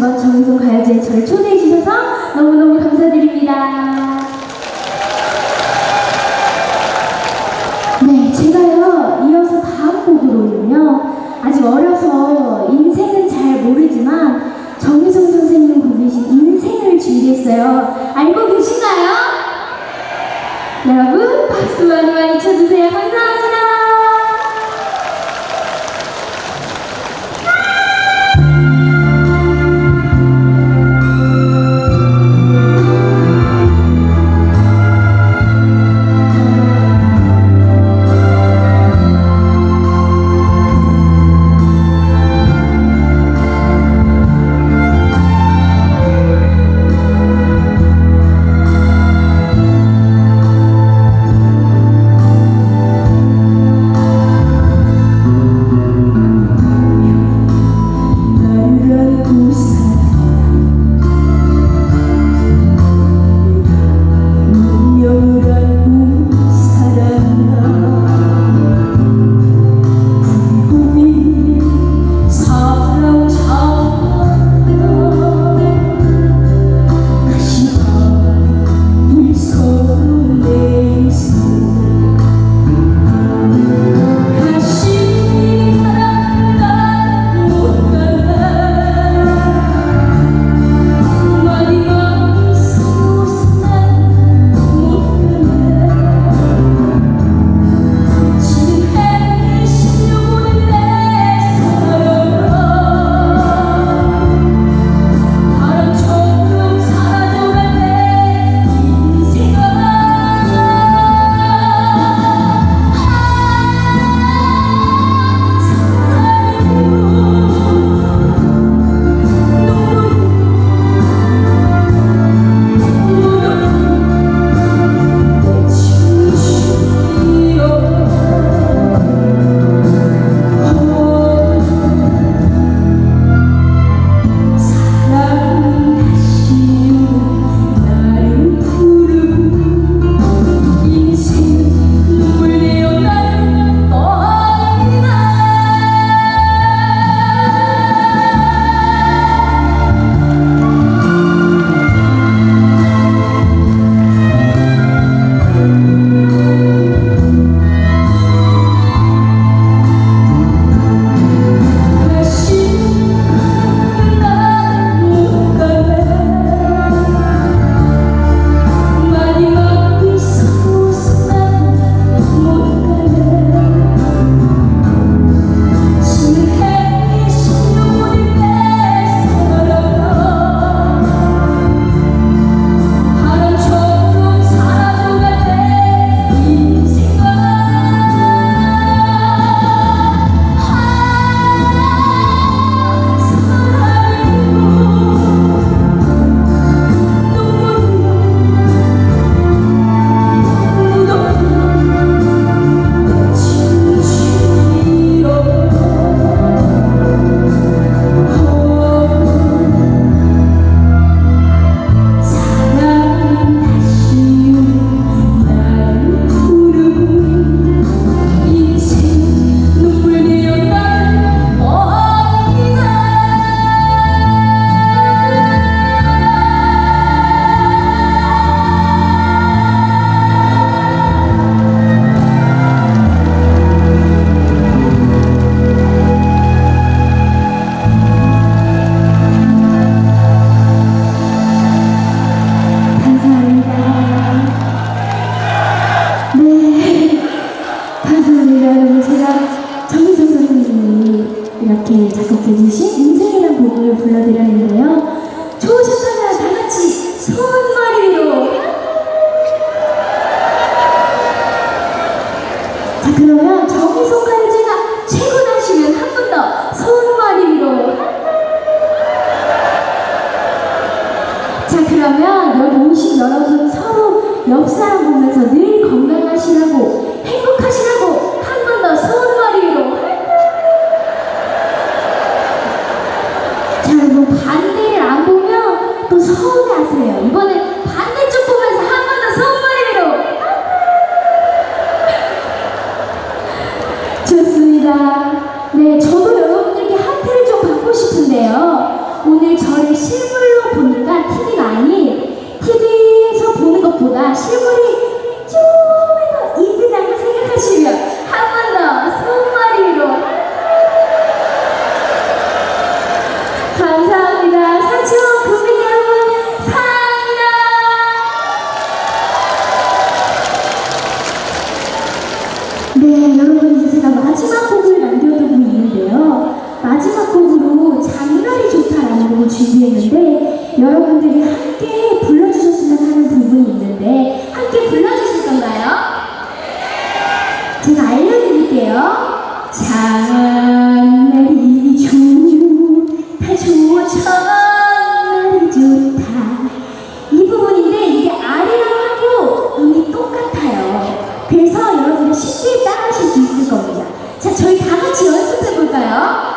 한번 정의송 가요제에 저를 초대해 주셔서 너무너무 감사드립니다. 네, 제가요, 이어서 다음 곡으로는요, 아직 어려서 인생은 잘 모르지만, 정희성 선생님 부르신 인생을 준비했어요. 알고 계시나요? 여러분, 박수 많이 많이 쳐주세요. 자, 그러면 정희선 가요제가 최고 나시면 한 번 더 손머리 위로. 자 그러면 여기 오신 여러분 서로 옆 사람 보면서 늘 건강하시라고 행복하시라고 한 번 더 손 오늘 저를 실물로 보니까 TV가 아닌 TV에서 보는 것보다 실물이 좀더 이쁘다고 생각하시면 한 번 더 손마리로 감사합니다. 사촌 구민 여러분 사랑합니다. 네 여러분 이제 제가 마지막 곡을 남겨두고 있는데요. 마지막 곡으로 장날이 좋 곡을 준비했는데 여러분들이 함께 불러주셨으면 하는 부분이 있는데 함께 불러주실 건가요? 제가 알려드릴게요. 장날이 좋다 좋아 장날이 좋다 이 부분인데 이게 아리랑 하고 음이 똑같아요. 그래서 여러분들 쉽게 따라하실 수 있을 겁니다. 자, 저희 다 같이 연습해 볼까요?